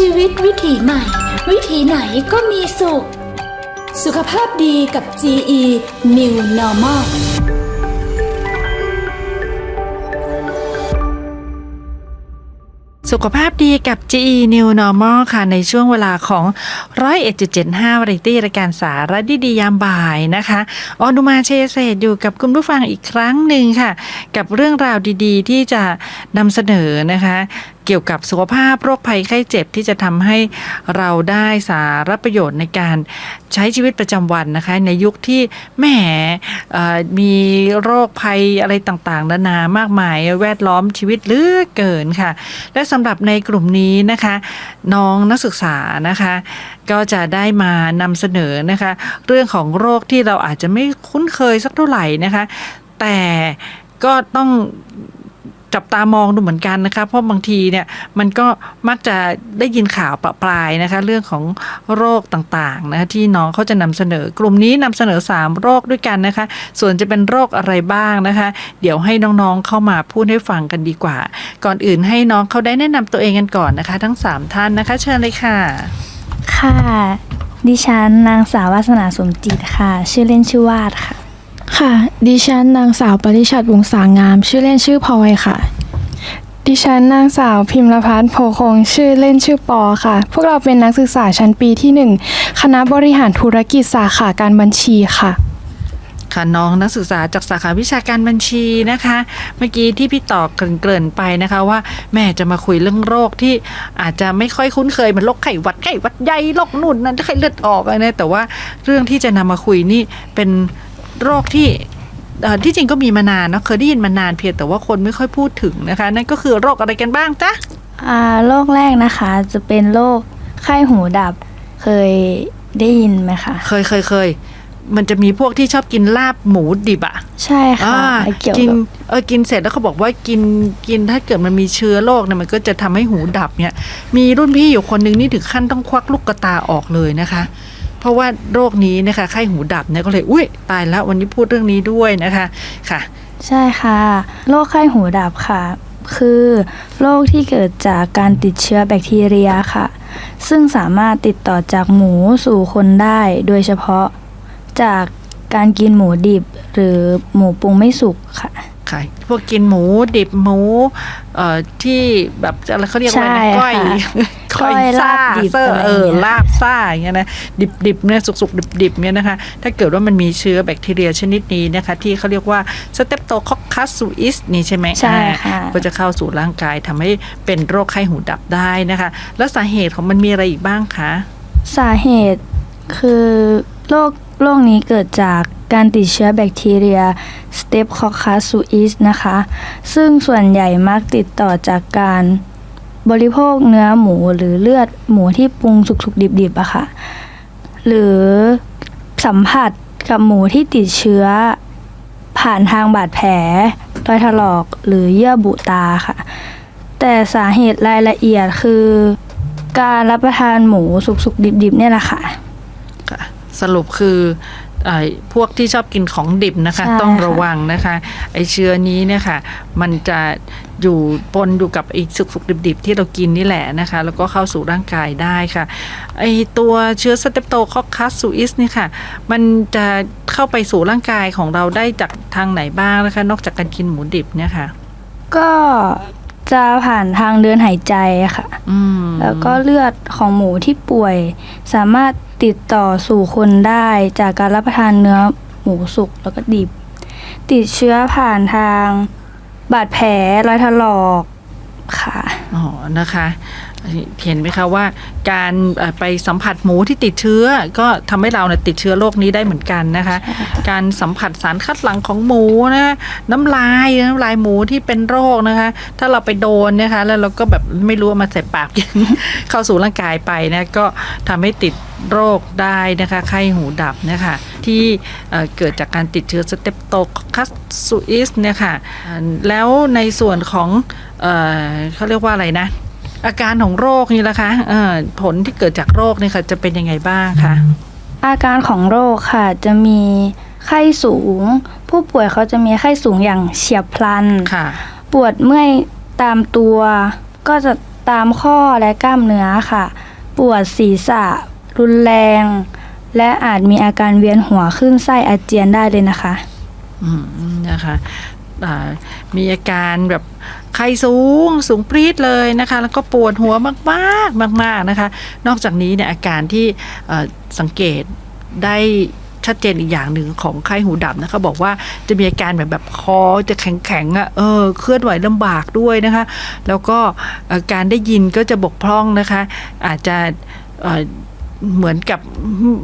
ชีวิตวิถีใหม่ วิถีไหนก็มีสุข สุขภาพดีกับ GE New Normal สุขภาพดีกับ GE New Normal ค่ะ ในช่วงเวลาของ101.75วาไรตี้รายการสาระดีๆยามบ่ายนะคะออนุมาเชเศษอยู่กับคุณผู้ฟังอีกครั้งหนึ่งค่ะ กับเรื่องราวดีๆ ที่จะนำเสนอนะคะ เกี่ยวกับสุขภาพโรคภัยไข้เจ็บที่จะทำให้เราได้สารประโยชน์ในการใช้ชีวิตประจำวันนะคะ ในยุคที่แหมมีโรคภัยอะไรต่างๆนานามากมายแวดล้อมชีวิตเลือเกินค่ะ และสำหรับในกลุ่มนี้นะคะ น้องนักศึกษานะคะก็จะได้มานำเสนอนะคะ เรื่องของโรคที่เราอาจจะไม่คุ้นเคยสักเท่าไหร่นะคะ แต่ก็ต้อง จับตามองดูเหมือนกันนะคะเพราะบางทีเนี่ยมันก็มักจะได้ยินข่าวประปรายนะคะเรื่องของโรคต่างๆนะคะที่น้องเขาจะนำเสนอกลุ่มนี้นำเสนอ 3 โรคด้วยกันนะคะ ส่วนจะเป็นโรคอะไรบ้างนะคะ เดี๋ยวให้น้องๆเข้ามาพูดให้ฟังกันดีกว่า ก่อนอื่นให้น้องเขาได้แนะนำตัวเองกันก่อนนะคะ ทั้ง 3 ท่านนะคะ เชิญเลยค่ะ ค่ะ ดิฉันนางสาววาสนาสมจิตค่ะ ชื่อเล่นชื่อวาดค่ะค่ะ ดิฉันนางสาวปริชัดวงศางาม ชื่อเล่นชื่อพลอยค่ะ ดิฉันนางสาวพิมรพัฒน์โพคงชื่อเล่นชื่อปอค่ะ พวกเราเป็นนักศึกษาชั้นปีที่หนึ่งคณะบริหารธุรกิจสาขาการบัญชีค่ะ ค่ะน้องนักศึกษาจากสาขาวิชาการบัญชีนะคะ เมื่อกี้ที่พี่ต่อเกริ่นๆไปนะคะว่าแม่จะมาคุยเรื่องโรคที่อาจจะไม่ค่อยคุ้นเคยเหมือนโรคไข้หวัดไข้หวัดใหญ่โรคนู่นนั่นไข้เลือดออกอะไรนะแต่ว่าเรื่องที่จะนำมาคุยนี่เป็นโรคที่ ที่จริงก็มีมานานเนาะเคยได้ยินมานานเพียงแต่ว่าคนไม่ค่อยพูดถึงนะคะ นั่นก็คือโรคอะไรกันบ้างจ๊ะอ่าโรคแรกนะคะจะเป็นโรคไข้หูดับเคยได้ยินไหมคะเคยเคยเคยมันจะมีพวกที่ชอบกินลาบหมูดิบอะใช่ค่ะอ่าเกี่ยวกินกับเออกินเสร็จแล้วเขาบอกว่ากินกินถ้าเกิดมันมีเชื้อโรคเนี่ยมันก็จะทำให้หูดับเนี่ย มีรุ่นพี่อยู่คนหนึ่งนี่ถึงขั้นต้องควักลูกกระตาออกเลยนะคะ เพราะว่าโรคนี้นะคะไข้หูดับเนี่ยก็เลยอุ้ยตายแล้ววันนี้พูดเรื่องนี้ด้วยนะคะค่ะ ใช่ค่ะ โรคไข้หูดับค่ะ คือโรคที่เกิดจากการติดเชื้อแบคทีเรียค่ะ ซึ่งสามารถติดต่อจากหมูสู่คนได้โดยเฉพาะจาก การกินหมูดิบหรือหมูปรุงไม่สุกค่ะ ค่ะ พวกกินหมูดิบหมูเอ่อที่แบบอะไรเขาเรียกว่าอะไรนะใช่ก้อยค่ะก้อยก้อยซ่าลาบดิบเซอร์อะไรเอออย่างเงี้ย ลาบซ่าอย่างเงี้ยนะดิบดิบเนี่ยสุกสุกดิบดิบเนี่ยนะคะ ถ้าเกิดว่ามันมีเชื้อแบคทีเรียชนิดนี้นะคะ ที่เขาเรียกว่าสเตปโตคอคคัสซูอิสนี่ใช่ไหมใช่ค่ะ อ่าก็จะเข้าสู่ร่างกายทำให้เป็นโรคไข้หูดับได้นะคะ แล้วสาเหตุของมันมีอะไรอีกบ้างคะ สาเหตุคือโรค โรคนี้เกิดจากการติดเชื้อแบคทีเรีย Streptococcus suis นะคะ ซึ่งส่วนใหญ่มักติดต่อจากการบริโภคเนื้อหมูหรือเลือดหมูที่ปรุงสุกๆ ดิบๆอะค่ะ หรือสัมผัสกับหมูที่ติดเชื้อ ผ่านทางบาดแผลรอยถลอกหรือเยื่อบุตาค่ะ แต่สาเหตุรายละเอียดคือ การรับประทานหมูสุกๆ ดิบๆ เนี่ยแหละคะค่ะ สรุปคือเอ่อพวกที่ชอบกินของดิบนะคะใช่ต้องค่ะระวังนะคะ ไอเชื้อนี้เนี่ยค่ะ มันจะอยู่ปนอยู่กับไอสุกสุกดิบดิบๆ ที่เรากินนี่แหละนะคะ แล้วก็เข้าสู่ร่างกายได้ค่ะไอตัวเชื้อสเตปโตคอคคัสซูอิสนี่ค่ะ มันจะเข้าไปสู่ร่างกายของเราได้จากทางไหนบ้างนะคะ นอกจากการกินหมูดิบเนี่ยค่ะ ก็จะผ่านทางเดินหายใจอะค่ะอืมแล้วก็เลือดของหมูที่ป่วยสามารถ ติดต่อสู่คนได้จากการรับประทานเนื้อหมูสุกแล้วก็ดิบ ติดเชื้อผ่านทาง บาดแผลรอยถลอกค่ะ อ๋อ นะคะ เห็นไหมคะว่าการเอ่อไปสัมผัสหมูที่ติดเชื้อ ก็ทำให้เราเนี่ยติดเชื้อโรคนี้ได้เหมือนกันนะคะ การสัมผัสสารคัดหลั่งของหมูนะน้ำลายน้ำลายหมูที่เป็นโรคนะคะ ถ้าเราไปโดนนะคะ แล้วเราก็แบบไม่รู้เอามาใส่ปากเข้าสู่ร่างกายไปนะก็ทำให้ติดโรคได้นะคะไข้หูดับนะคะที่เอ่อเกิดจากการติดเชื้อสเตปโตคคัสซูอิสเนี่ยค่ะอ่าแล้วในส่วนของเออเขาเรียกว่าอะไรนะ อาการของโรคนี่ละคะเอ่อผลที่เกิดจากโรคนี่ค่ะ จะเป็นยังไงบ้างคะอาการของโรคค่ะจะมีไข้สูง ผู้ป่วยเขาจะมีไข้สูงอย่างเฉียบพลัน ค่ะ ปวดเมื่อยตามตัว ก็จะตามข้อและกล้ามเนื้อค่ะ ปวดศีรษะ รุนแรง และอาจมีอาการเวียนหัวขึ้นไส้อาเจียนได้เลยนะคะ อืมนะคะอ่า มีอาการแบบไข้สูงสูงปรี๊ดเลยนะคะ แล้วก็ปวดหัวมากๆมาก ๆนะคะ นอกจากนี้เนี่ยอาการที่สังเกตได้ชัดเจนอีกอย่างหนึ่งของไข้หูดับนะคะบอกว่าจะมีอาการแบบแบบคอจะแข็งๆอะเออเคลื่อนไหวลำบากด้วยนะคะ แล้วก็การได้ยินก็จะบกพร่องนะคะ อาจจะ เอ่อเหมือนกับ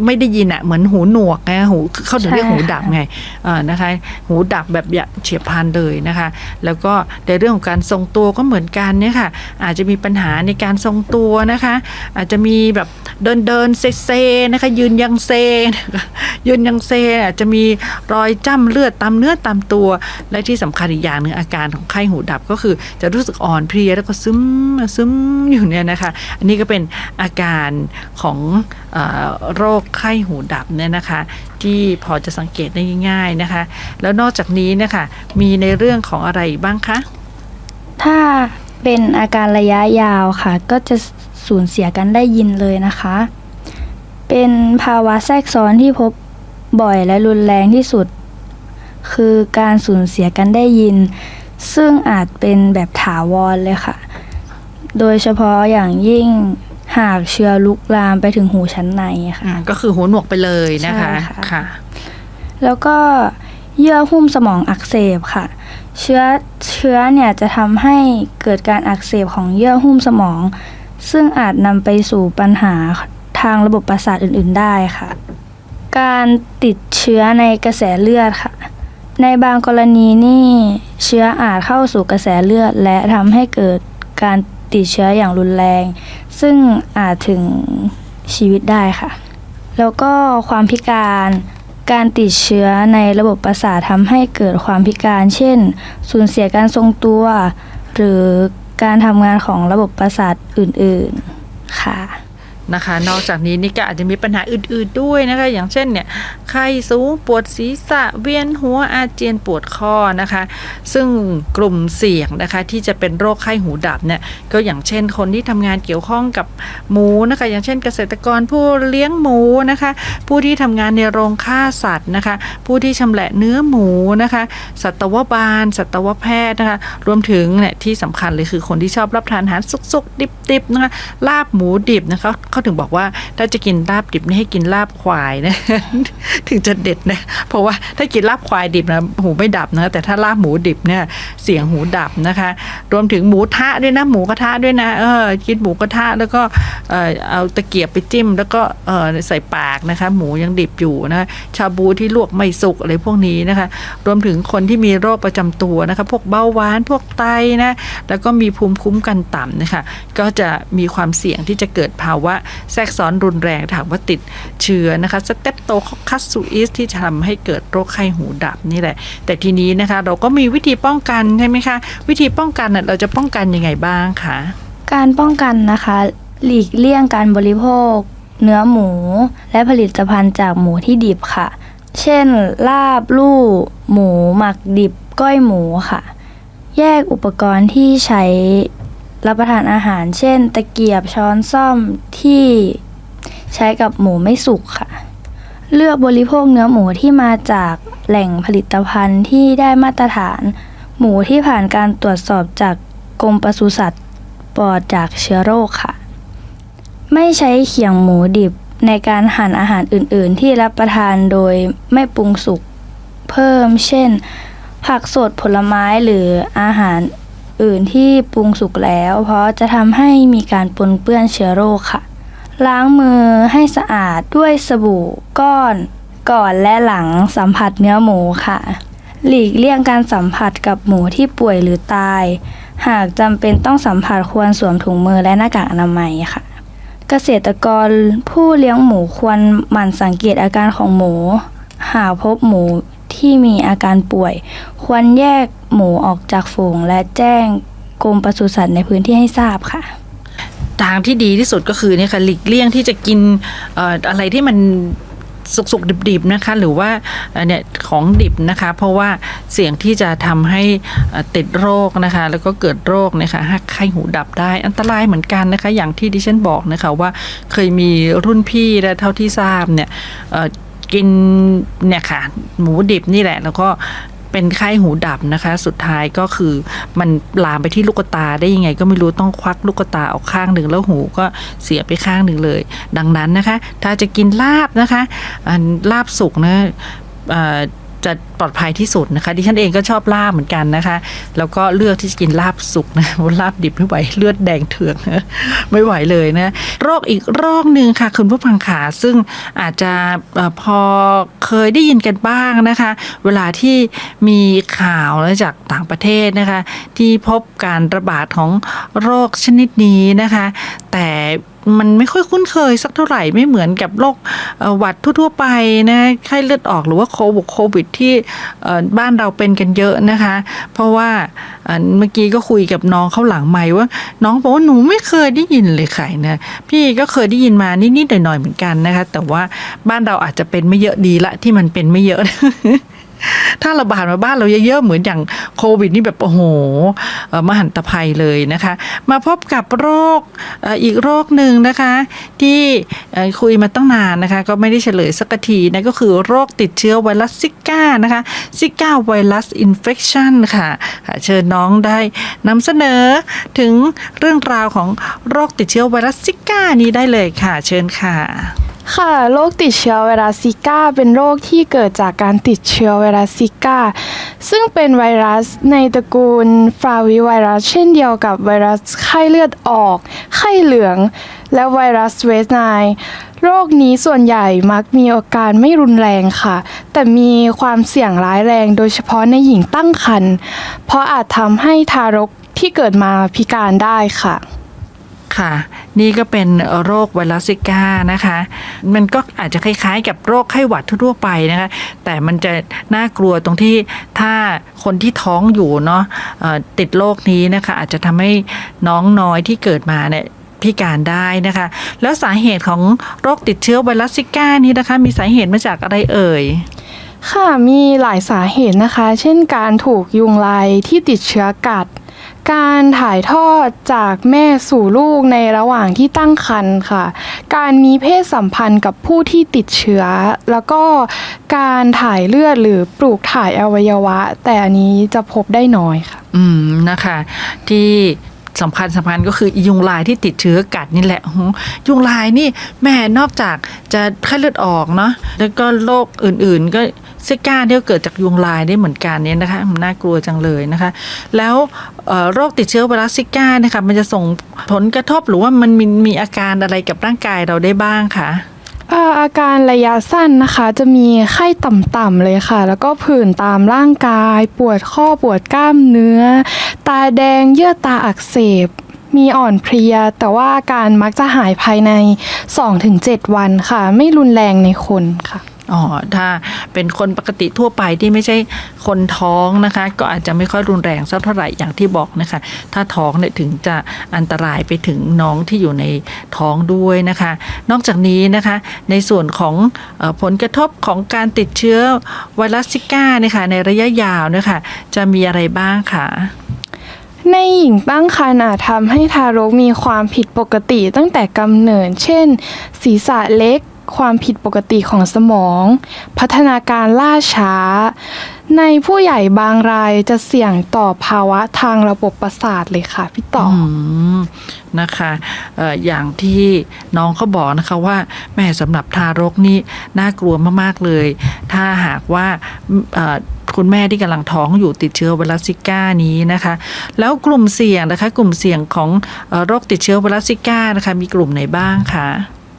ไม่ได้ยินอะเหมือนหูหนวกไงหูเขาถึงเรียกใช่หูค่ะดับไงเอ่อนะคะ หูดับแบบอย่างเฉียบพลันเลยนะคะ แล้วก็ในเรื่องของการทรงตัวก็เหมือนกันเนี่ยค่ะ อาจจะมีปัญหาในการทรงตัวนะคะ อาจจะมีแบบเดินเดินเซเซนะคะ ยืนยังเซนะคะยืนยังเซอาจจะมีรอยจ้ำเลือดตามเนื้อตามตัว และที่สำคัญอีกอย่างหนึ่งอาการของไข้หูดับก็คือจะรู้สึกอ่อนเพลียแล้วก็ซึมซึมอยู่เนี่ยนะคะ อันนี้ก็เป็นอาการของเออโรคไข้หูดับเนี่ยนะคะที่พอจะสังเกตได้ง่าย ๆนะคะ แล้วนอกจากนี้นะคะมีในเรื่องของอะไรอีกบ้างคะ ถ้าเป็นอาการระยะยาวค่ะ ก็จะสูญเสียการได้ยินเลยนะคะ เป็นภาวะแทรกซ้อนที่พบบ่อยและรุนแรงที่สุด คือการสูญเสียการได้ยิน ซึ่งอาจเป็นแบบถาวรเลยค่ะ โดยเฉพาะอย่างยิ่ง หากเชื้อลุกลามไปถึงหูชั้นในค่ะอืมก็คือหูหนวกไปเลยนะคะใช่ค่ะค่ะ แล้วก็เยื่อหุ้มสมองอักเสบค่ะ เชื้อเชื้อเนี่ยจะทำให้เกิดการอักเสบของเยื่อหุ้มสมอง ซึ่งอาจนำไปสู่ปัญหาทางระบบประสาทอื่น ๆ ได้ค่ะ การติดเชื้อในกระแสเลือดค่ะ ในบางกรณีนี่เชื้ออาจเข้าสู่กระแสเลือด และทำให้เกิดการ ติดเชื้ออย่างรุนแรง ซึ่งอาจถึงชีวิตได้ค่ะ แล้วก็ความพิการการติดเชื้อในระบบประสาททำให้เกิดความพิการ เช่น สูญเสียการทรงตัว หรือการทำงานของระบบประสาทอื่น ๆ ค่ะ นะคะ นอกจากนี้นี่ก็อาจจะมีปัญหาอื่นๆด้วยนะคะ อย่างเช่นเนี่ยไข้สูงปวดศีรษะเวียนหัวอาเจียนปวดข้อนะคะ ซึ่งกลุ่มเสี่ยงนะคะที่จะเป็นโรคไข้หูดับเนี่ยก็อย่างเช่นคนที่ทำงานเกี่ยวข้องกับหมูนะคะ อย่างเช่นเกษตรกรผู้เลี้ยงหมูนะคะ ผู้ที่ทำงานในโรงฆ่าสัตว์นะคะ ผู้ที่ชำแหละเนื้อหมูนะคะ สัตวบาล สัตวแพทย์นะคะ รวมถึงเนี่ยที่สำคัญเลยคือคนที่ชอบรับทานอาหารสุกๆ ดิบๆนะคะลาบหมูดิบนะคะเขาถึงบอกว่าถ้าจะกินลาบดิบนี่ให้กินลาบควายนะ ถึงจะเด็ดนะ เพราะว่าถ้ากินลาบควายดิบนะหูไม่ดับนะ แต่ถ้าลาบหมูดิบเนี่ยเสียงหูดับนะคะ รวมถึงหมูทะด้วยนะหมูกระทะด้วยนะเออกินหมูกระทะแล้วก็เออเอาตะเกียบไปจิ้ม แล้วก็เออใส่ปากนะคะ หมูยังดิบอยู่นะชาบูที่ลวกไม่สุกอะไรพวกนี้นะคะ รวมถึงคนที่มีโรคประจำตัวนะคะ พวกเบาหวานพวกไตนะแล้วก็มีภูมิคุ้มกันต่ำนะคะก็จะมีความเสี่ยงที่จะเกิดภาวะแทรกซ้อนรุนแรงถาหากว่าติดเชื้อนะคะสเตปโตคัสซูอิสที่จะทำให้เกิดโรคไข้หูดับนี่แหละ แต่ทีนี้นะคะเราก็มีวิธีป้องกันใช่ไหมคะ วิธีป้องกันเราจะป้องกันยังไงบ้างคะการป้องกันนะคะ หลีกเลี่ยงการบริโภค เนื้อหมู และผลิตภัณฑ์จากหมูที่ดิบค่ะ เช่น ลาบลู่ หมู หมักดิบ ก้อยหมูค่ะ แยกอุปกรณ์ที่ใช้ รับประทานอาหาร เช่น ตะเกียบช้อนซ่อมที่ใช้กับหมูไม่สุกค่ะ เลือกบริโภคเนื้อหมูที่มาจากแหล่งผลิตภัณฑ์ที่ได้มาตรฐาน หมูที่ผ่านการตรวจสอบจากกรมปศุสัตว์ปลอดจากเชื้อโรคค่ะ ไม่ใช้เขียงหมูดิบในการหั่นอาหารอื่น ๆ ที่รับประทานโดยไม่ปรุงสุกเพิ่ม เช่น ผักสดผลไม้หรืออาหาร อื่นที่ปรุงสุกแล้ว เพราะจะทำให้มีการปนเปื้อนเชื้อโรคค่ะ ล้างมือให้สะอาดด้วยสบู่ก้อน ก่อนและหลังสัมผัสเนื้อหมูค่ะ หลีกเลี่ยงการสัมผัสกับหมูที่ป่วยหรือตาย หากจำเป็นต้องสัมผัสควรสวมถุงมือและหน้ากากอนามัยค่ะ เกษตรกรผู้เลี้ยงหมูควรหมั่นสังเกตอาการของหมู หากพบหมู ที่มีอาการป่วย ควรแยกหมูออกจากฝูง และแจ้งกรมปศุสัตว์ในพื้นที่ให้ทราบค่ะ ทางที่ดีที่สุดก็คือเนี่ยค่ะหลีกเลี่ยงที่จะกินเอ่ออะไรที่มันสุกๆดิบๆนะคะ หรือว่าเนี่ยของดิบนะคะ เพราะว่าเสี่ยงที่จะทำให้ติดโรคนะคะ แล้วก็เกิดโรคนะคะหักไข้หูดับได้อันตรายเหมือนกันนะคะ อย่างที่ดิฉันบอกนะคะว่าเคยมีรุ่นพี่และเท่าที่ทราบเนี่ย กินเนี่ยค่ะ หมูดิบนี่แหละ แล้วก็เป็นไข้หูดับนะคะ สุดท้ายก็คือมันลามไปที่ลูกตาได้ยังไง ก็ไม่รู้ต้องควักลูกตาออกข้างหนึ่งแล้วหูก็เสียไปข้างหนึ่งเลย ดังนั้นนะคะ ถ้าจะกินลาบนะคะลาบสุกนะเอ่อ จะปลอดภัยที่สุดนะคะ ดิฉันเองก็ชอบลาบเหมือนกันนะคะ แล้วก็เลือกที่จะกินลาบสุกนะลาบดิบไม่ไหวเลือดแดงเถื่อนไม่ไหวเลยนะโรคอีกโรคหนึ่งค่ะ คุณผู้ฟังขาซึ่งอาจจะพอเคยได้ยินกันบ้างนะคะ เวลาที่มีข่าวแล้วจากต่างประเทศนะคะ ที่พบการระบาดของโรคชนิดนี้นะคะ แต่ มันไม่ค่อยคุ้นเคยสักเท่าไหร่ไม่เหมือนกับโรคหวัดทั่ว ๆ ไปนะไข้เลือดออกหรือว่าโควิดโควิดที่บ้านเราเป็นกันเยอะนะคะ เพราะว่าเอ่อเมื่อกี้ก็คุยกับน้องเข้าหลังไม่ว่า น้องบอกว่าหนูไม่เคยได้ยินเลยค่ะนะพี่ก็เคยได้ยินมานิดๆหน่อยๆเหมือนกันนะคะ แต่ว่าบ้านเราอาจจะเป็นไม่เยอะดีละที่มันเป็นไม่เยอะ ถ้าระบาดมาบ้านเราเยอะๆเหมือนอย่างโควิดนี่แบบโอ้โหมหันตภัยเลยนะคะ มาพบกับโรคอีกโรคหนึ่งนะคะ ที่คุยมาตั้งนานนะคะ ก็ไม่ได้เฉลยสักทีนะก็คือโรคติดเชื้อไวรัสซิก้านะคะซิก้าไวรัสอินเฟคชันค่ะเชิญน้องได้นำเสนอถึงเรื่องราวของโรคติดเชื้อไวรัสซิก้านี้ได้เลยค่ะ เชิญค่ะ ค่ะโรคติดเชื้อไวรัสซิก้า เป็นโรคที่เกิดจากการติดเชื้อไวรัสซิก้า ซึ่งเป็นไวรัสในตระกูลฟลาวิไวรัส เช่นเดียวกับไวรัสไข้เลือดออก ไข้เหลือง และไวรัสเวสไนโรคนี้ส่วนใหญ่มักมีอาการไม่รุนแรงค่ะ แต่มีความเสี่ยงร้ายแรงโดยเฉพาะในหญิงตั้งครรภ์เพราะอาจทำให้ทารกที่เกิดมาพิการได้ค่ะ ค่ะ นี่ก็เป็นโรคไวรัสซิก้านะคะ มันก็อาจจะคล้ายๆ กับโรคไข้หวัดทั่วๆไปนะคะ แต่มันจะน่ากลัวตรงที่ถ้าคนที่ท้องอยู่เนาะติดโรคนี้นะคะ อาจจะทำให้น้องน้อยที่เกิดมาเนี่ยพิการได้นะคะ แล้วสาเหตุของโรคติดเชื้อไวรัสซิก้านี้นะคะ มีสาเหตุมาจากอะไรเอ่ยค่ะมีหลายสาเหตุนะคะ เช่นการถูกยุงลายที่ติดเชื้อกัด การถ่ายทอดจากแม่สู่ลูกในระหว่างที่ตั้งครรภ์ค่ะ การมีเพศสัมพันธ์กับผู้ที่ติดเชื้อ แล้วก็การถ่ายเลือดหรือปลูกถ่ายอวัยวะ แต่อันนี้จะพบได้น้อยค่ะ อืมนะคะที่สำคัญสำคัญก็คือยุงลายที่ติดเชื้อกัดนี่แหละยุงลายนี่แม่นอกจากจะไข้เลือดออกเนาะแล้วก็โรคอื่นๆก็ ซิก้าที่ก็เกิดจากยุงลายได้เหมือนกันเนี่ยนะคะมันน่ากลัวจังเลยนะคะ แล้วโรคติดเชื้อไวรัสซิก้านะคะมันจะส่งผลกระทบหรือว่ามันมีมีอาการอะไรกับร่างกายเราได้บ้างคะอาอาการระยะสั้นนะคะ จะมีไข้ต่ำๆเลยค่ะ แล้วก็ผื่นตามร่างกาย ปวดข้อปวดกล้ามเนื้อ ตาแดงเยื่อตาอักเสบ มีอ่อนเพลีย แต่ว่าอาการมักจะหายภายใน 2-7 วันค่ะ ไม่รุนแรงในคนค่ะ อ๋อถ้าเป็นคนปกติทั่วไปที่ไม่ใช่คนท้องนะคะ ก็อาจจะไม่ค่อยรุนแรงสักเท่าไหร่อย่างที่บอกนะคะ ถ้าท้องเนี่ยถึงจะอันตรายไปถึงน้องที่อยู่ในท้องด้วยนะคะ นอกจากนี้นะคะในส่วนของอผลกระทบของการติดเชื้อไวรัสซิก้าเนี่ยค่ะในระยะยาวเนี่ยค่ะจะมีอะไรบ้างคะในหญิงตั้งครรภ์อาจทำให้ทารกมีความผิดปกติตั้งแต่กำเนิด เช่น ศีรษะเล็ก ความผิดปกติของสมอง พัฒนาการล่าช้า ในผู้ใหญ่บางรายจะเสี่ยงต่อภาวะทางระบบประสาทเลยค่ะพี่ต่ออนะคะออย่างที่น้องเขาบอกนะคะว่าแม่สำหรับทารกนี่น่ากลัวมาก ๆ เลย ถ้าหากว่าคุณแม่ที่กำลังท้องอยู่ติดเชื้อไวรัสซิก้านี้นะคะ แล้วกลุ่มเสี่ยงนะคะ กลุ่มเสี่ยงของโรคติดเชื้อไวรัสซิก้านะคะ มีกลุ่มไหนบ้างคะ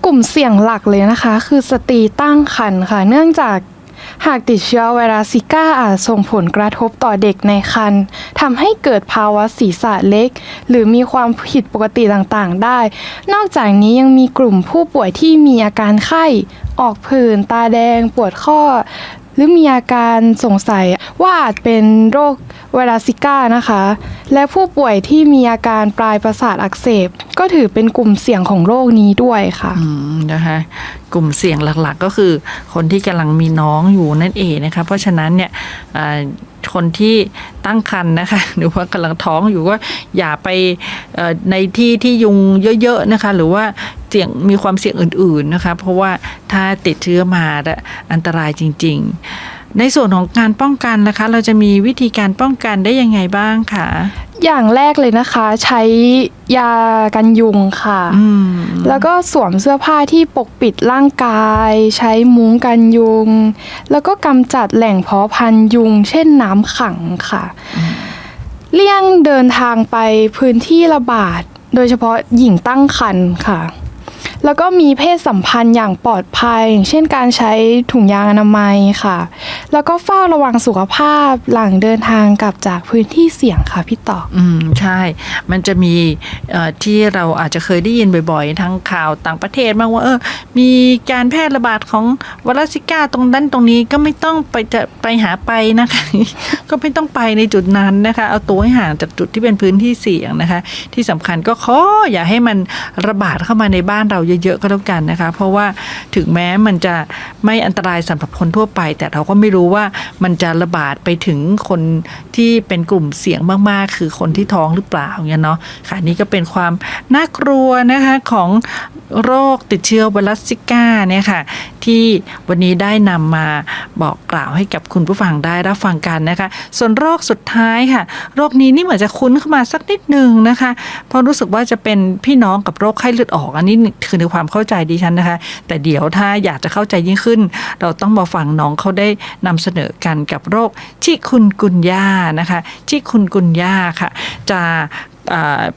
กลุ่มเสี่ยงหลักเลยนะคะ คือสตรีตั้งครรภ์ค่ะ เนื่องจากหากติดเชื้อไวรัสซิก้าอาจส่งผลกระทบต่อเด็กในครรภ์ทำให้เกิดภาวะศีรษะเล็ก หรือมีความผิดปกติต่างๆ ได้ นอกจากนี้ยังมีกลุ่มผู้ป่วยที่มีอาการไข้ ออกผื่นตาแดง ปวดข้อ หรือมีอาการสงสัยว่าอาจเป็นโรคไวรัสซิก้านะคะ และผู้ป่วยที่มีอาการปลายประสาทอักเสบ ก็ถือเป็นกลุ่มเสี่ยงของโรคนี้ด้วยค่ะอืมนะคะกลุ่มเสี่ยงหลักๆ ก็คือคนที่กำลังมีน้องอยู่นั่นเองนะคะเพราะฉะนั้นเนี่ยคนที่ตั้งครรภ์นะคะ หรือว่ากำลังท้องอยู่ก็อย่าไปในที่ที่ยุงเยอะๆนะคะ หรือว่า เสี่ยงมีความเสี่ยงอื่น ๆนะคะ เพราะว่าถ้าติดเชื้อมาน่ะอันตรายจริง ๆ ในส่วนของการป้องกันนะคะ เราจะมีวิธีการป้องกันได้ยังไงบ้างคะอย่างแรกเลยนะคะ ใช้ยากันยุงค่ะอืมแล้วก็สวมเสื้อผ้าที่ปกปิดร่างกาย ใช้มุ้งกันยุง แล้วก็กำจัดแหล่งเพาะพันธุ์ยุง เช่นน้ำขังค่ะ เลี่ยงเดินทางไปพื้นที่ระบาด โดยเฉพาะหญิงตั้งครรภ์ค่ะ แล้วก็มีเพศสัมพันธ์อย่างปลอดภัย เช่นการใช้ถุงยางอนามัยค่ะ แล้วก็เฝ้าระวังสุขภาพหลังเดินทางกลับจากพื้นที่เสี่ยงค่ะพี่ต่อ อืมใช่ มันจะมีที่เราอาจจะเคยได้ยินบ่อยๆ ทั้งข่าวต่างประเทศบ้างว่าเออมีการแพร่ระบาดของไวรัสซิก้าตรงนั้นตรงนี้ก็ไม่ต้องไปจะไปหาไปนะคะ ก็ไม่ต้องไปในจุดนั้นนะคะ เอาตัวให้ห่างจากจุดที่เป็นพื้นที่เสี่ยงนะคะ ที่สำคัญก็ขออย่าให้มันระบาดเข้ามาในบ้านเราเยอะๆก็แล้วกันนะคะ เพราะว่าถึงแม้มันจะไม่อันตรายสำหรับคนทั่วไป แต่เราก็ไม่รู้ว่ามันจะระบาดไปถึงคนที่เป็นกลุ่มเสี่ยงมากๆ คือคนที่ท้องหรือเปล่าเงี้ยเนาะค่ะนี่ก็เป็นความน่ากลัวนะคะของโรคติดเชื้อไวรัสซิก้าเนี่ยค่ะ ที่วันนี้ได้นำมาบอกกล่าวให้กับคุณผู้ฟังได้รับฟังกันนะคะส่วนโรคสุดท้ายค่ะ โรคนี้นี่เหมือนจะคุ้นเข้ามาสักนิดหนึ่งนะคะ เพราะรู้สึกว่าจะเป็นพี่น้องกับโรคไข้เลือดออก อันนี้คือในความเข้าใจดิฉันนะคะ แต่เดี๋ยวถ้าอยากจะเข้าใจยิ่งขึ้น เราต้องมาฟังน้องเขาได้นำเสนอกันกับโรคชิคุนกุญยานะคะชิคุนกุญยาค่ะ จะ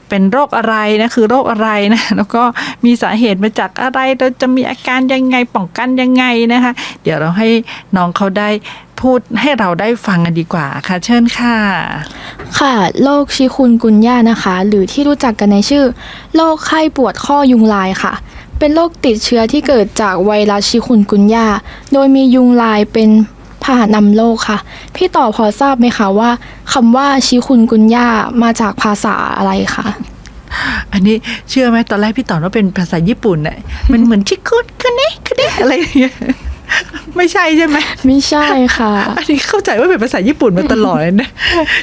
เป็นโรคอะไรนะคือโรคอะไรนะแล้วก็มีสาเหตุมาจากอะไรเราจะมีอาการยังไงป้องกันยังไงนะคะ เดี๋ยวเราให้น้องเขาได้พูดให้เราได้ฟังกันดีกว่าค่ะเชิญค่ะ ค่ะโรคชิคุนกุนย่านะคะ หรือที่รู้จักกันในชื่อโรคไข้ปวดข้อยุงลายค่ะ เป็นโรคติดเชื้อที่เกิดจากไวรัสชิคุนกุนย่าโดยมียุงลายเป็น พาหะนำโรคค่ะ พี่ต่อพอทราบไหมคะว่าคำว่าชิคุนกุนย่ามาจากภาษาอะไรคะอันนี้เชื่อไหมตอนแรกพี่ตอบว่าเป็นภาษาญี่ปุ่นน่ะมันเหมือนชิคุนคุเนะคุเนะอะไรอย่างเงี้ยไม่ใช่ใช่ไหมไม่ใช่ค่ะ อันนี้เข้าใจว่าเป็นภาษาญี่ปุ่นมาตลอดเลยนะ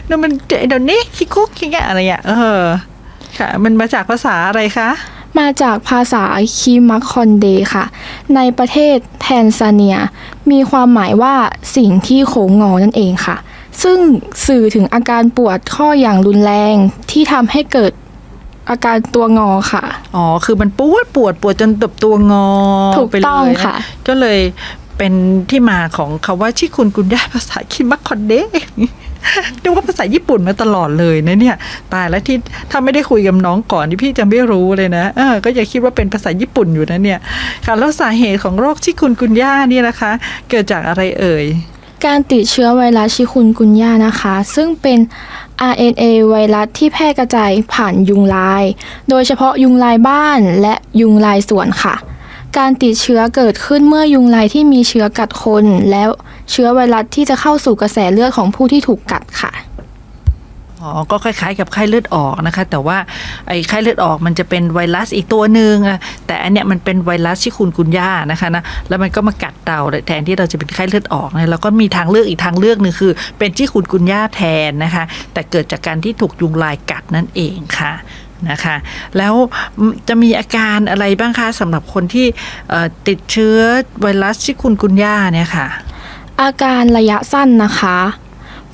นั่นมันเดี๋ยวนี้คิคุกอย่างเงี้ยอะไรอะเออค่ะ มันมาจากภาษาอะไรคะ มาจากภาษาคิมักคอนเดค่ะ ในประเทศแทนซาเนีย มีความหมายว่าสิ่งที่โค้งงอนั่นเองค่ะ ซึ่งสื่อถึงอาการปวดข้ออย่างรุนแรงที่ทำให้เกิดอาการตัวงอค่ะ อ๋อ คือมันปวดปวดปวดจนตบตัวงอถูกไปเลยต้องนค่ะ ก็เลยเป็นที่มาของคาว่าชิคุนกุนยาภาษาคิมักคอนเด นึกว่าภาษาญี่ปุ่นมาตลอดเลยนะเนี่ย ตายแล้วที่ถ้าไม่ได้คุยกับน้องก่อนที่พี่จะไม่รู้เลยนะเออก็อย่าคิดว่าเป็นภาษาญี่ปุ่นอยู่นะเนี่ยค่ะแล้วสาเหตุของโรคชิคุนกุนย่านี่นะคะ เกิดจากอะไรเอ่ยการติดเชื้อไวรัสชิคุนกุนย่านะคะ ซึ่งเป็น RNA ไวรัสที่แพร่กระจายผ่านยุงลาย โดยเฉพาะยุงลายบ้านและยุงลายสวนค่ะ การติดเชื้อเกิดขึ้นเมื่อยุงลายที่มีเชื้อกัดคนแล้ว เชื้อไวรัสที่จะเข้าสู่กระแสเลือดของผู้ที่ถูกกัดค่ะอ๋อ ก็คล้ายๆกับไข้เลือดออกนะคะ แต่ว่าไอ้ไข้เลือดออกมันจะเป็นไวรัสอีกตัวหนึ่งอะแต่อันเนี้ยมันเป็นไวรัสชิคุนกุนย่านะคะนะ แล้วมันก็มากัดเราแทนที่เราจะเป็นไข้เลือดออกนะแล้วก็มีทางเลือกอีกทางเลือกหนึ่งคือ เป็นชิคุนกุนย่าแทนนะคะ แต่เกิดจากการที่ถูกยุงลายกัดนั่นเองค่ะนะคะ แล้วจะมีอาการอะไรบ้างคะสำหรับคนที่ติดเชื้อไวรัสชิคุนกุนย่าเนี่ยค่ะ อาการระยะสั้นนะคะ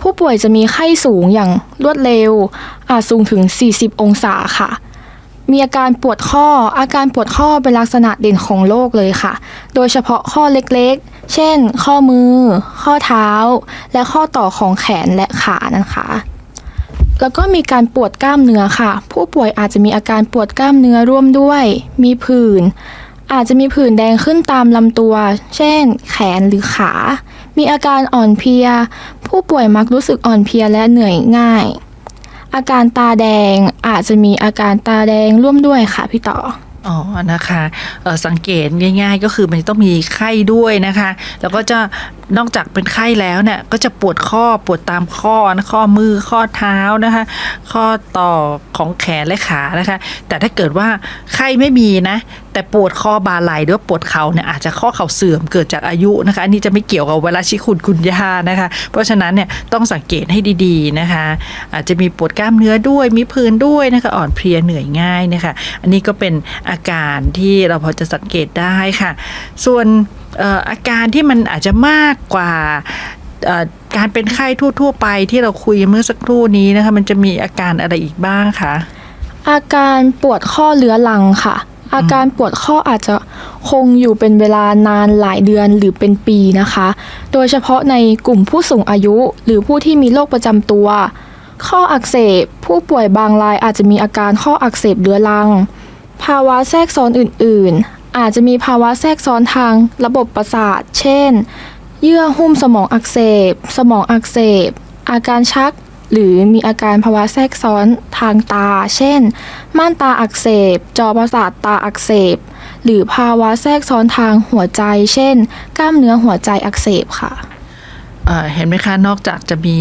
ผู้ป่วยจะมีไข้สูงอย่างรวดเร็ว อาจสูงถึง 40 องศาค่ะ มีอาการปวดข้อ อาการปวดข้อเป็นลักษณะเด่นของโรคเลยค่ะ โดยเฉพาะข้อเล็กๆ เช่น ข้อมือ ข้อเท้า และข้อต่อของแขนและขานะคะแล้วก็มีการปวดกล้ามเนื้อค่ะ ผู้ป่วยอาจจะมีอาการปวดกล้ามเนื้อร่วมด้วย มีผื่น อาจจะมีผื่นแดงขึ้นตามลำตัว เช่น แขนหรือขา มีอาการอ่อนเพลีย ผู้ป่วยมักรู้สึกอ่อนเพลียและเหนื่อยง่าย อาการตาแดงอาจจะมีอาการตาแดงร่วมด้วยค่ะพี่ต่ออ๋อ นะคะสังเกตง่าย ๆ ก็คือมันต้องมีไข้ด้วยนะคะ แล้วก็จะ นอกจากเป็นไข้แล้วเนี่ยก็จะปวดข้อปวดตามข้อนะข้อมือข้อเท้านะคะ ข้อต่อของแขนและขานะคะ แต่ถ้าเกิดว่าไข้ไม่มีนะ แต่ปวดข้อบาไหล่หรือว่าปวดเข่าเนี่ยอาจจะข้อเข่าเสื่อมเกิดจากอายุนะคะ อันนี้จะไม่เกี่ยวกับเวลาชิคุณคุณยานะคะ เพราะฉะนั้นเนี่ยต้องสังเกตให้ดีๆนะคะ อาจจะมีปวดกล้ามเนื้อด้วยมีผื่นด้วยนะคะอ่อนเพลียเหนื่อยง่ายนะคะ อันนี้ก็เป็นอาการที่เราพอจะสังเกตได้ค่ะ ส่วน อาการที่มันอาจจะมากกว่าการเป็นไข้ทั่ว ๆ ไปที่เราคุยเมื่อสักครู่นี้นะคะ มันจะมีอาการอะไรอีกบ้างคะอาการปวดข้อเรื้อรังค่ะ อาการปวดข้ออาจจะคงอยู่เป็นเวลานานหลายเดือนหรือเป็นปีนะคะ โดยเฉพาะในกลุ่มผู้สูงอายุ หรือผู้ที่มีโรคประจำตัว ข้ออักเสบ ผู้ป่วยบางรายอาจจะมีอาการข้ออักเสบเรื้อรัง ภาวะแทรกซ้อนอื่น ๆ อาจจะมีภาวะแทรกซ้อนทางระบบประสาท เช่น เยื่อหุ้มสมองอักเสบ สมองอักเสบ อาการชัก หรือมีอาการภาวะแทรกซ้อนทางตา เช่น ม่านตาอักเสบ จอประสาทตาอักเสบ หรือภาวะแทรกซ้อนทางหัวใจ เช่น กล้ามเนื้อหัวใจอักเสบค่ะ เห็นไหมคะ นอกจากจะมี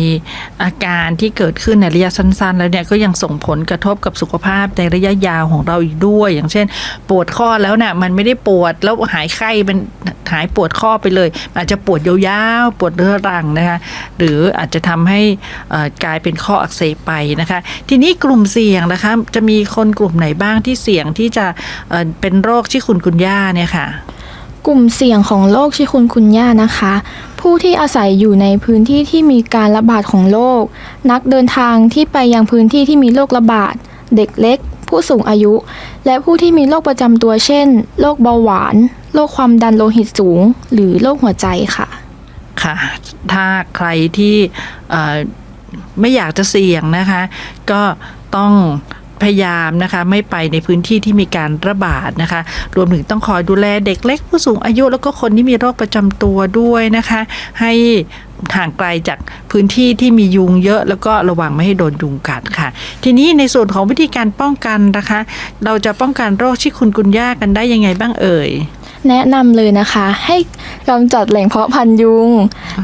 อาการที่เกิดขึ้นในระยะสั้น ๆ แล้วเนี่ยก็ยังส่งผลกระทบกับสุขภาพในระยะยาวของเราอีกด้วย อย่างเช่น ปวดข้อแล้วเนี่ยมันไม่ได้ปวดแล้วหายไข้มันหายปวดข้อไปเลย อาจจะปวดยาวๆ ปวดเรื้อรังนะคะหรืออาจจะทำให้อ่อกลายเป็นข้ออักเสบไปนะคะ ทีนี้กลุ่มเสี่ยงนะคะจะมีคนกลุ่มไหนบ้างที่เสี่ยงที่จะเเป็นโรคที่คุณคุณย่าเนี่ยค่ะ กลุ่มเสี่ยงของโรคชิคุนคุนย่านะคะ ผู้ที่อาศัยอยู่ในพื้นที่ที่มีการระบาดของโรคนักเดินทางที่ไปยังพื้นที่ที่มีโรคระบาด เด็กเล็ก ผู้สูงอายุ และผู้ที่มีโรคประจำตัวเช่นโรคเบาหวานโรคความดันโลหิตสูง หรือโรคหัวใจค่ะค่ะ ถ้าใครที่ไม่อยากจะเสี่ยงนะคะ ก็ต้อง พยายามนะคะไม่ไปในพื้นที่ที่มีการระบาดนะคะ รวมถึงต้องคอยดูแลเด็กเล็กผู้สูงอายุแล้วก็คนที่มีโรคประจำตัวด้วยนะคะ ให้ห่างไกลจากพื้นที่ที่มียุงเยอะแล้วก็ระวังไม่ให้โดนยุงกัดค่ะ ทีนี้ในส่วนของวิธีการป้องกันนะคะ เราจะป้องกันโรคชิคุนกุนย่ากันได้ยังไงบ้างเอ่ย แนะนำเลยนะคะ ให้กำจัดแหล่งเพาะพันธุ์ยุง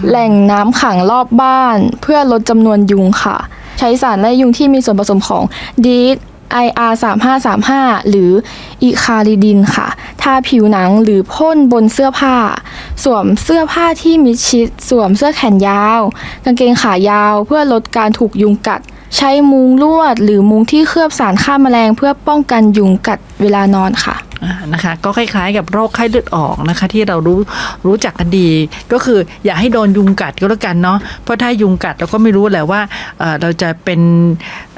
แหล่งน้ำขังรอบบ้าน เพื่อลดจำนวนยุงค่ะ ใช้สารไล่ยุงที่มีส่วนผสมของดีด IR 3535 หรืออีคาริดินค่ะ ทาผิวหนังหรือพ่นบนเสื้อผ้า สวมเสื้อผ้าที่มิดชิด สวมเสื้อแขนยาว กางเกงขายาวเพื่อลดการถูกยุงกัด ใช้มุงลวด หรือมุงที่เคลือบสารฆ่าแมลง เพื่อป้องกันยุงกัดเวลานอนค่ะ อ่านะคะก็คล้ายๆกับโรคไข้เลือดออกนะคะ ที่เรารู้รู้จักกันดี ก็คืออย่าให้โดนยุงกัดก็แล้วกันเนาะเพราะถ้ายุงกัดเราก็ไม่รู้แหละว่าเอ่อเราจะเป็น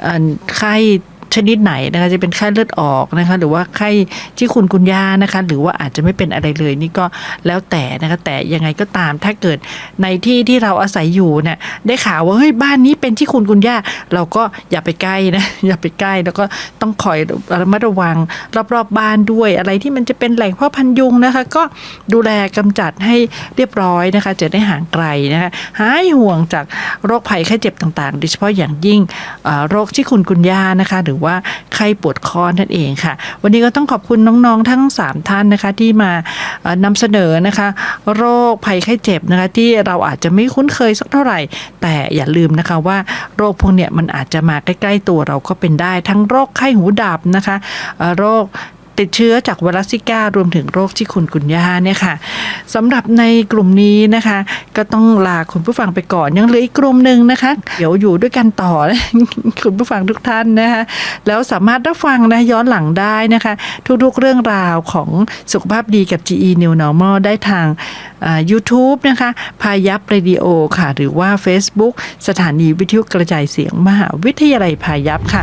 เอ่อไข้ ชนิดไหนนะคะจะเป็นไข้เลือดออกนะคะหรือว่าไข้ที่คุณคุณยานะคะหรือว่าอาจจะไม่เป็นอะไรเลยนี่ก็แล้วแต่นะคะแต่ยังไงก็ตามถ้าเกิดในที่ที่เราอาศัยอยู่เนี่ยได้ข่าวว่าเฮ้ยบ้านนี้เป็นที่คุณคุณยาเราก็อย่าไปใกล้นะอย่าไปใกล้แล้วก็ต้องคอยระมัดระวังรอบๆบบ้านด้วยอะไรที่มันจะเป็นแหล่งพาะพันยุงนะคะ ก็ดูแลกำจัดให้เรียบร้อยนะคะ จะได้ห่างไกลนะคะหายห่วงจากโรคภัยไข้เจ็บต่างๆ โดยเฉพาะอย่างยิ่งโรคที่คุณคุณยานะคะ หรือว่าไข้ปวดคอนั่นเองค่ะ วันนี้ก็ต้องขอบคุณน้องๆทั้ง 3 ท่านนะคะที่มาเอ่อนำเสนอนะคะ โรคภัยไข้เจ็บนะคะที่เราอาจจะไม่คุ้นเคยสักเท่าไหร่ แต่อย่าลืมนะคะว่าโรคพวกเนี้ยมันอาจจะมาใกล้ ๆ ตัวเราก็เป็นได้ ทั้งโรคไข้หูดับนะคะโรค ติดเชื้อจากไวรัสซิก้ารวมถึงโรคที่คุณกุญย่าเนี่ยค่ะสำหรับในกลุ่มนี้นะคะ ก็ต้องลาคุณผู้ฟังไปก่อนยังเหลืออีกกลุ่มหนึ่งนะคะ เดี๋ยวอยู่ด้วยกันต่อนะคุณผู้ฟังทุกท่านนะคะแล้วสามารถรับฟังนะย้อนหลังได้นะคะ ทุกๆเรื่องราวของสุขภาพดีกับ GE New Normal ได้ทางอ่า YouTube นะคะ พายัพเรดิโอค่ะ หรือว่า Facebook สถานีวิทยุกระจายเสียงมหาวิทยาลัยพายัพค่ะ